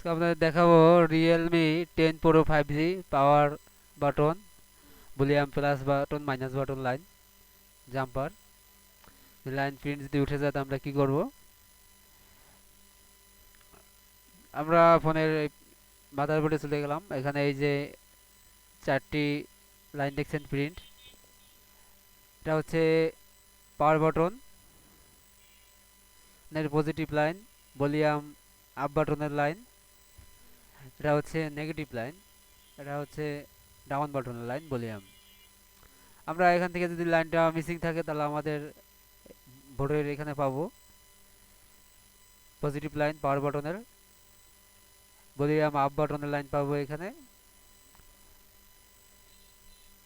আজকে আপনাদের দেখাবো Realme ten pro five G power button volume plus button minus button line jumper line print যদি উঠে যায় আমরা কি করব? আমরা ফোনের মাদারবোর্ডে চলে গেলাম। এখানে এই যে চারটি লাইন দেখছেন প্রিন্ট এটা হচ্ছে power button positive line volume up বাটনের লাইন এটা হচ্ছে নেগেটিভ লাইন এটা হচ্ছে ডাউন বাটনের লাইন ভলিউম আমরা এখান থেকে যদি লাইনটা মিসিং থাকে, তাহলে আমাদের বোর্ডের এখানে পাবো। পজিটিভ লাইন পাওয়ার বাটনের ভলিউম আপ বাটনের লাইন পাবো এখানে।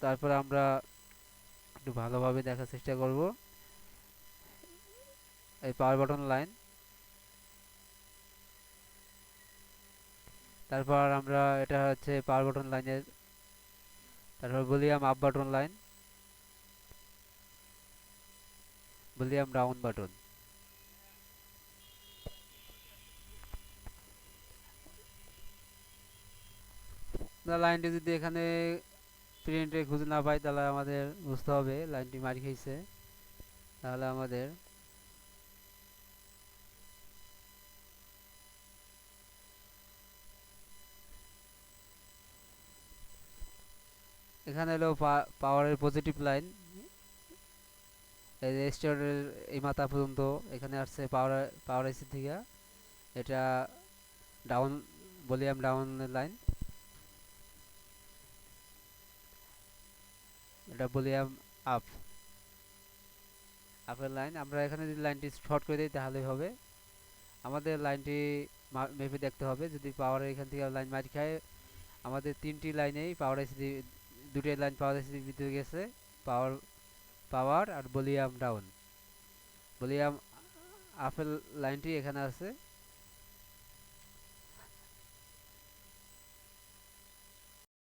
তারপর আমরা একটু ভালোভাবে দেখার চেষ্টা করব। এই পাওয়ার বাটন লাইন তারপর আমরা এটা হচ্ছে পাওয়ার বাটন লাইনের তারপর volume up button line volume down button লাইনটি যদি এখানে প্রিন্টে খুঁজে না পাই, তাহলে আমাদের বুঝতে হবে লাইনটি মারি খেয়েছে তাহলে আমাদের এখানে হলো পাওয়ারের পজিটিভ লাইন এই রেজিস্টারের এই মাথা পর্যন্ত এখানে আসছে পাওয়ার পাওয়ার এসি থেকে। এটা ডাউন ভলিউম ডাউনের লাইন এটা ভলিউম আপ আপের লাইন আমরা এখানে যদি লাইনটি শর্ট করে দিই তাহলেই হবে। আমাদের লাইনটি মেপে দেখতে হবে। যদি পাওয়ারের এখান থেকে লাইন মারি খায়, আমাদের তিনটি লাইনেই পাওয়ার এসি দুটো লাইন পাওয়ার এসি ভিতরে গেছে পাওয়ার পাওয়ার আর বলিয়াম ডাউন বলিয়াম আপেল লাইনটি এখানে আছে।